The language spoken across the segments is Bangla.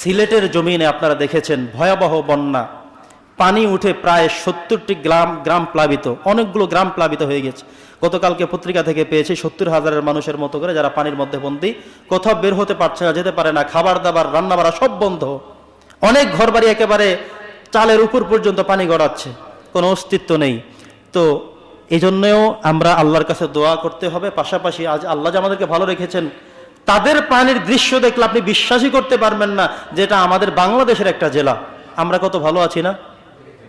সিলেটের জমিনে আপনারা দেখেছেন ভয়াবহ বন্যা। পানি উঠে প্রায় সত্তরটি গ্রাম গ্রাম প্লাবিত। অনেকগুলো গ্রাম প্লাবিত হয়ে গেছে। গতকালকে পত্রিকা থেকে পেয়েছি, সত্তর হাজারের মানুষের মতো করে যারা পানির মধ্যে বন্দি, কোথাও বের হতে পারছে না, যেতে পারে না, খাবার দাবার রান্না বাড়া সব বন্ধ। অনেক ঘরবাড়ি একেবারে চালের উপর পর্যন্ত পানি গড়াচ্ছে। কোনো অস্তিত্ব নেই। তো এই আমরা আল্লাহর কাছে দোয়া করতে হবে। পাশাপাশি আজ আল্লাহ যে আমাদেরকে ভালো রেখেছেন তাদের পানির দৃশ্য দেখলে আপনি বিশ্বাসই করতে পারবেন না যেটা আমাদের বাংলাদেশের একটা জেলা। আমরা কত ভালো আছি না?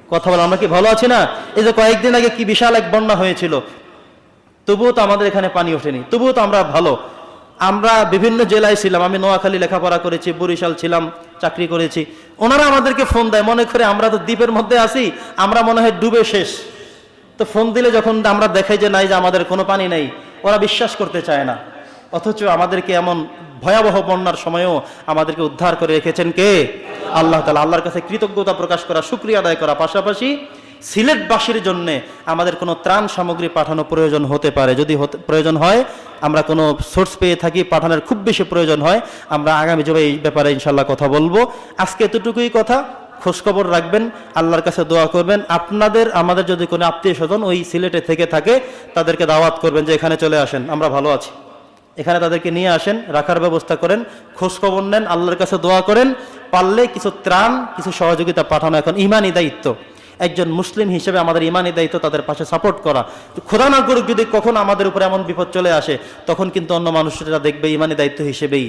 কথা বলে আমরা কি ভালো আছি না? এই যে কয়েকদিন আগে কি বিশাল এক বন্যা হয়েছিল। তবুও তো আমাদের এখানে পানি ওঠেনি। তবুও তো আমরা ভালো। আমরা বিভিন্ন জেলায় ছিলাম। আমি নোয়াখালী লেখাপড়া করেছি, বরিশাল ছিলাম, চাকরি করেছি। ওনারা আমাদেরকে ফোন দেয়। মনে করে আমরা তো দ্বীপের মধ্যে আছি, আমরা মনে হয় ডুবে শেষ। তো ফোন দিলে যখন আমরা দেখাই যে, নাই যে, আমাদের কোনো পানি নেই। ওরা বিশ্বাস করতে চায় না। অথচ আমাদেরকে এমন ভয়াবহ বন্যার সময়েও আমাদেরকে উদ্ধার করে রেখেছেন কে? আল্লাহ তালা আল্লাহর কাছে কৃতজ্ঞতা প্রকাশ করা, শুক্রিয়া আদায় করা। পাশাপাশি সিলেটবাসীর জন্য আমাদের কোনো ত্রাণ সামগ্রী পাঠানো প্রয়োজন হতে পারে। যদি প্রয়োজন হয়, আমরা কোনো সোর্স পেয়ে থাকি, পাঠানোর খুব বেশি প্রয়োজন হয়, আমরা আগামী জবে এই ব্যাপারে ইনশাল্লাহ কথা বলব। আজকে এতটুকুই কথা। খোঁজখবর রাখবেন, আল্লাহর কাছে দোয়া করবেন। আপনাদের, আমাদের যদি কোনো আত্মীয় স্বজন ওই সিলেটে থেকে থাকে, তাদেরকে দাওয়াত করবেন যে এখানে চলে আসেন। আমরা ভালো আছি। এখানে তাদেরকে নিয়ে আসেন, রাখার ব্যবস্থা করেন খোঁজ খবর নেন, আল্লাহর কাছে দোয়া করেন, পারলে কিছু ত্রাণ, কিছু সহযোগিতা পাঠানো এখন ইমানি দায়িত্ব। একজন মুসলিম হিসেবে আমাদের ইমানই দায়িত্ব তাদের পাশে সাপোর্ট করা। খোদা না করুক যদি কখন আমাদের উপরে এমন বিপদ চলে আসে, তখন কিন্তু অন্য মানুষরা দেখবে ইমানি দায়িত্ব হিসেবেই।